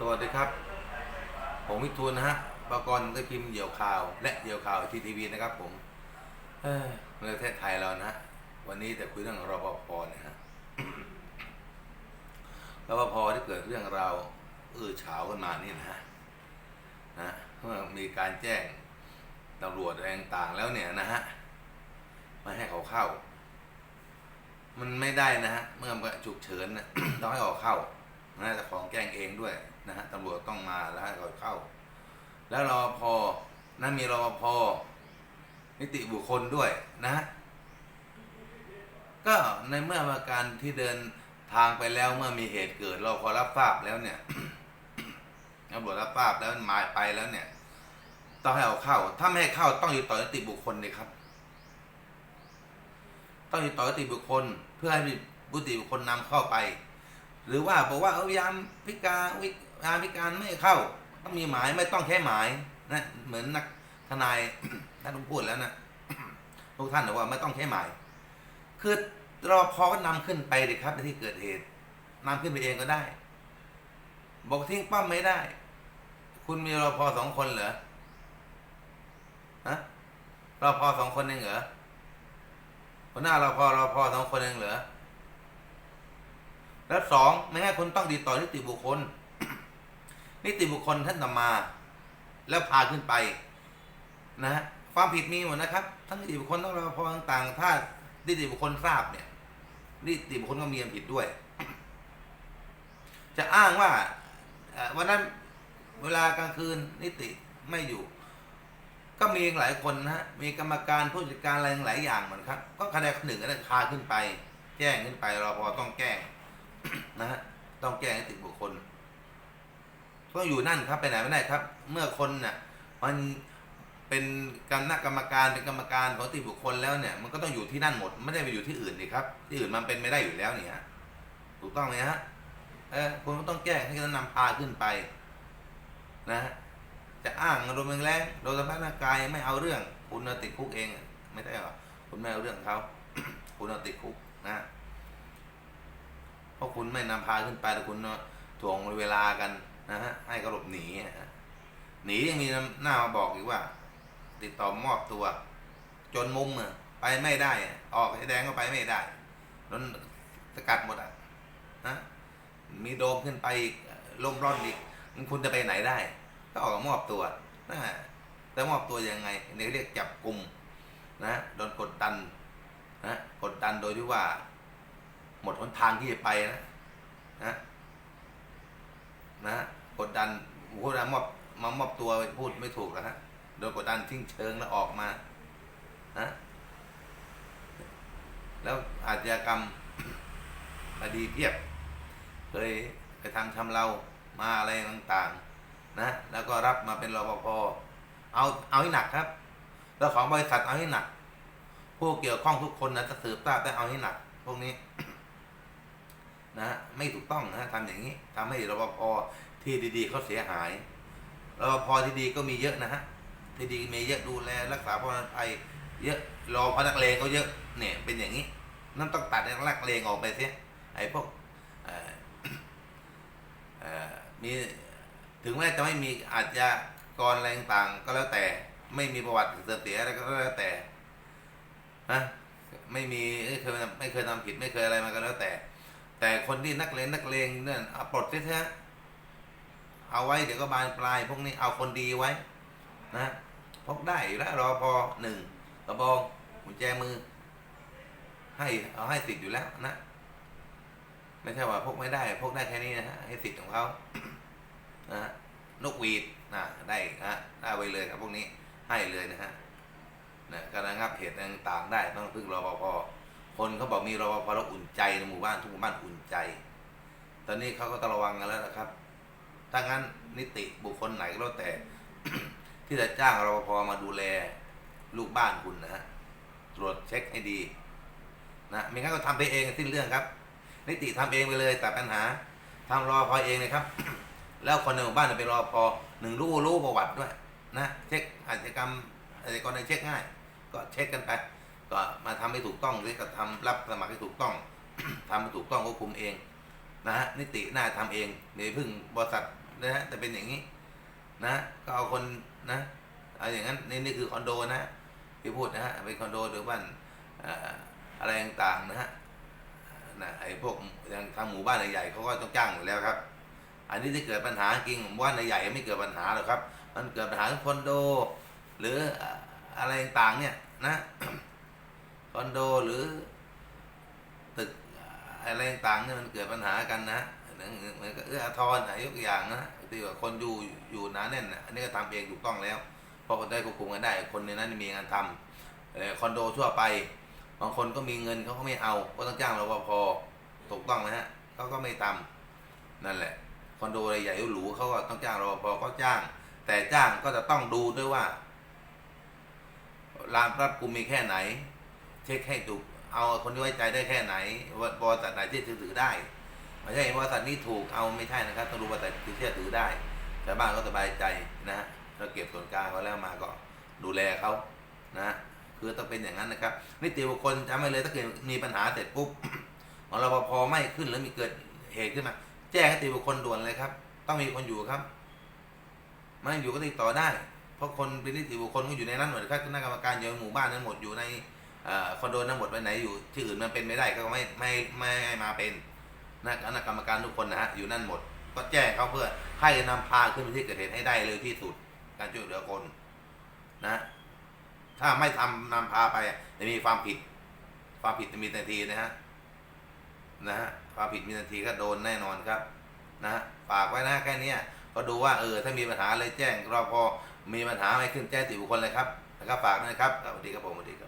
สวัสดีครับ ผมวิทูลนะฮะบกรได้พิมพ์เหยี่ยวข่าว และเหยี่ยวข่าวทีทีวีนะครับ ผมเอ้ยในประเทศไทยเรานะวันนี้จะคุยเรื่องรปภเนี่ยฮะรปภที่เกิดเรื่องราวอื้อฉาวกันมานี่นะฮะนะเมื่อมีการแจ้งตำรวจอะไรต่างๆแล้วเนี่ยนะฮะไม่ให้เขาเข้า มันไม่ได้นะฮะเมื่อฉุกเฉินนะต้องให้ออกเข้า นะแต่ของแกล้งเองด้วยนะฮะตำรวจต้องมาแล้วให้เขาเข้า แล้วรอพอนั่นมีรอพอนิติบุคคลด้วยนะฮะก็ในเมื่อมาการที่เดินทางไปแล้วเมื่อมีเหตุเกิดเราพอรับทราบแล้วเนี่ยตำรวจรับทราบแล้วมายไปแล้วเนี่ย ต้องให้เอาเข้า ถ้าไม่ให้เข้าต้องอยู่ต่อนิติบุคคลเลยครับ ต้องอยู่ต่อนิติบุคคล เพื่อให้นิติบุคคลนำเข้าไป หรือว่าบอกว่าเอายามพิการวิยามพิการไม่เข้าต้องมีหมายไม่ต้องแค่หมายนะเหมือนนักทนายท่านพูดแล้วนะทุกท่านบอกว่าไม่ต้องแค่หมาย คือรอพอก็นำขึ้นไปเลยครับในที่เกิดเหตุนำขึ้นไปเองก็ได้ บอกทิ้งป้อมไม่ได้ คุณมีรอพอสองคนเหรอฮะรอพอสองคนเองเหรอหัวหน้ารอพอรอพอสองคนเองเหรอ แล้วสองไม่ให้คุณต้องติดต่อนิติบุคคล นิติบุคคลท่านนำมา แล้วพาขึ้นไป นะความผิดมีหมดนะครับ ทั้งนิติบุคคลทั้งรปภต่างๆ ถ้านิติบุคคลทราบเนี่ยนิติบุคคลก็มีความผิดด้วย จะอ้างว่าวันนั้นเวลากลางคืนนิติไม่อยู่ ก็มีหลายคนนะฮะมีกรรมการผู้จัดการอะไรหลายอย่างเหมือนครับ ก็คะแนนหนึ่งก็ได้พาขึ้นไป แจ้งขึ้นไปรอพอต้องแจ้ง นะฮะต้องแก้นิติบุคคลต้องอยู่นั่นครับไปไหนไม่ได้ครับ เมื่อคนน่ะมันเป็นคณะกรรมการเป็นกรรมการของติบุคคลแล้วเนี่ย มันก็ต้องอยู่ที่นั่นหมดไม่ได้ไปอยู่ที่อื่นนี่ครับ ที่อื่นมันเป็นไม่ได้อยู่แล้วเนี่ยฮะถูกต้องไหมฮะเออคุณก็ต้องแก้ให้เขานำพาขึ้นไปนะฮะจะอ้างโดนแรงแรงโดนทำร้ายร่างกายไม่เอาเรื่อง คุณติดคุกเอง ไม่ได้หรอคุณไม่เอาเรื่องเขาคุณติดคุกนะ เพราะคุณไม่นำพาขึ้นไปแต่คุณถ่วงเวลากันนะฮะให้เขาหลบหนีหนียังมีหน้ามาบอกอีกว่า ติดต่อมอบตัว จนมุมอะไปไม่ได้ ออกไอ้แดงก็ไปไม่ได้โดนสกัดหมดอะนะมีโดมขึ้นไปอีกลมร้อนอีกมันคุณจะไปไหนได้ ก็ออกมอบตัวนะแต่มอบตัวยังไงนี่เรียกจับกลุ่มนะโดนกดดันนะกดดันโดยที่ว่า มดหนทางที่จะไปนะนะนะกดดันพูดนมอบมามอบตัวพูดไม่ถูกแล้วฮะโดนกดดันทิ้งเชิงแล้วออกมานะแล้วอาชญากรรมคดีเพียบ เคยไปทำชำเรามาอะไรต่างๆ นะ แล้วก็รับมาเป็นรปภเอาเอาให้หนักครับ แล้วของบริษัทเอาให้หนัก ผู้เกี่ยวข้องทุกคนนะจะสืบทราบได้เอาให้หนัก พวกนี้ ไม่ถูกต้องนะทำอย่างนี้ทำให้รปภที่ดีๆเขาเสียหายรปภที่ดีก็มีเยอะนะฮะที่ดีมีเยอะดูแลรักษาความปลอดภัยเยอะรอพนักเลงก็เยอะเนี่ยเป็นอย่างนี้นั่นต้องตัดนักเลงออกไปเสียไอ้พวกเอ่อมีถึงแม้จะไม่มีอาจจะกรอะไรต่างก็แล้วแต่ไม่มีประวัติเสื่อมเสียอะไรก็แล้วแต่นะไม่มีไม่เคยไม่เคยทำผิดไม่เคยอะไรมาก็แล้วแต่ แต่คนที่นักเลงนักเลงเนี่ยเอาปลดเสียเถอะเอาไว้เดี๋ยวก็บานปลาย พวกนี้เอาคนดีไว้ นะพกได้อยู่แล้วรอพอหนึ่งกระบองกุญแจมือ ให้เอาให้สิทธิ์อยู่แล้วนะไม่ใช่ว่าพกไม่ได้พกได้แค่นี้นะฮะให้สิทธิ์ของเขานะฮะนกหวีดนะได้นะได้ไว้เลยครับพวกนี้ให้เลยนะฮะนะการระงับเหตุต่างๆได้ต้องพึ่งรอปภ คนเขาบอกมีรอปภแล้วอุ่นใจในหมู่บ้านทุกหมู่บ้านอุ่นใจ ตอนนี้เขาก็ต้องระวังกันแล้วนะครับ ถ้างั้นนิติบุคคลไหนก็แล้วแต่ ที่จะจ้างรปภมาดูแลลูกบ้านคุณนะฮะตรวจเช็คให้ดีนะไม่งั้นก็ทำไปเองสิ้นเรื่องครับ นิติทำเองไปเลยแต่ปัญหาทำรอพอเองนะครับ แล้วคนในหมู่บ้านเป็นรอพอหนึ่งรู้รู้ประวัติด้วย นะ เช็คอาชญากรรมอาชญากรในเช็คง่าย ก็เช็คกันไป ก็มาทำให้ถูกต้องหรือก็ทำรับสมัครให้ถูกต้องทำให้ถูกต้องก็คุมเองนะฮะนิติหน่าทำเองในพึ่งบริษัทนะฮะแต่เป็นอย่างนี้นะก็เอาคนนะเอาอย่างนั้นนี่นี่คือคอนโดนะที่พูดนะฮะเป็นคอนโดหรือบ้านอะไรต่างๆนะฮะนะไอ้พวกอย่างทางหมู่บ้านใหญ่ๆเขาก็ต้องจ้างอยู่แล้วครับ อันนี้ที่เกิดปัญหาจริงผมว่าในใหญ่ไม่เกิดปัญหาหรอกครับ มันเกิดปัญหาคอนโด หรืออะไรต่างๆเนี่ยนะ อนโดหรือตึกอะไรต่างๆเนี่ยมันเกิดปัญหากันนะเหมือนกับเอื้ออาทรนะยกอย่างนะที่ว่าคนอยู่อยู่หนาแน่นนะอันนี้ก็ทำเองถูกต้องแล้วเพราะคนได้ควบคุมกันได้ คนในนั้นมีงานทำเอ่อคอนโดทั่วไป บางคนก็มีเงินเขาก็ไม่เอาก็ต้องจ้างรปภถูกต้องไหมฮะเขาก็ไม่ทำนั่นแหละ คอนโดใหญ่หรูเขาก็ต้องจ้างรปภก็จ้าง แต่จ้างก็จะต้องดูด้วยว่ารามรับกุมมีแค่ไหน เช็คให้ถูกเอาคนที่ไว้ใจได้แค่ไหนว่าบริษัทไหนที่ถือได้ไม่ใช่บริษัทนี้ถูกเอาไม่ใช่นะครับต้องดูบริษัทที่เชื่อถือได้ชาวบ้านก็สบายใจนะฮะเราเก็บส่วนกลางเขาแล้วมาก็ดูแลเขานะฮะคือต้องเป็นอย่างนั้นนะครับนิติบุคคลจำไว้เลยถ้าเกิดมีปัญหาเสร็จปุ๊บของรปภไม่ขึ้นหรือมีเกิดเหตุขึ้นมา แจ้งนิติบุคคลด่วนเลยครับ ต้องมีคนอยู่ครับไม่อยู่ก็ติดต่อได้ เพราะคนเป็นนิติบุคคลก็อยู่ในนั้นหมดครับคณะกรรมการอยู่ในหมู่บ้านนั้นหมดอยู่ใน คอนโดนั้นหมดไปไหนอยู่ที่อื่นมันเป็นไม่ได้ก็ไม่ไม่ไม่ให้มาเป็นนะคณะกรรมการทุกคนนะฮะอยู่นั่นหมด ก็แจ้งเขาเพื่อให้นำพาขึ้นไปที่เกิดเหตุให้ได้เลยที่สุด การช่วยเหลือคนนะ ถ้าไม่ทำนำพาไปจะมีความผิด ความผิดจะมีทันทีนะฮะนะฮะความผิดมีทันทีก็โดนแน่นอนครับนะฝากไว้นะแค่เนี้ยก็ดูว่าเออถ้ามีปัญหาอะไรแจ้งเราพอมีปัญหาอะไรขึ้นแจ้งติบุคคลเลยครับนะครับฝากด้วยนะครับสวัสดีครับผมสวัสดีครับ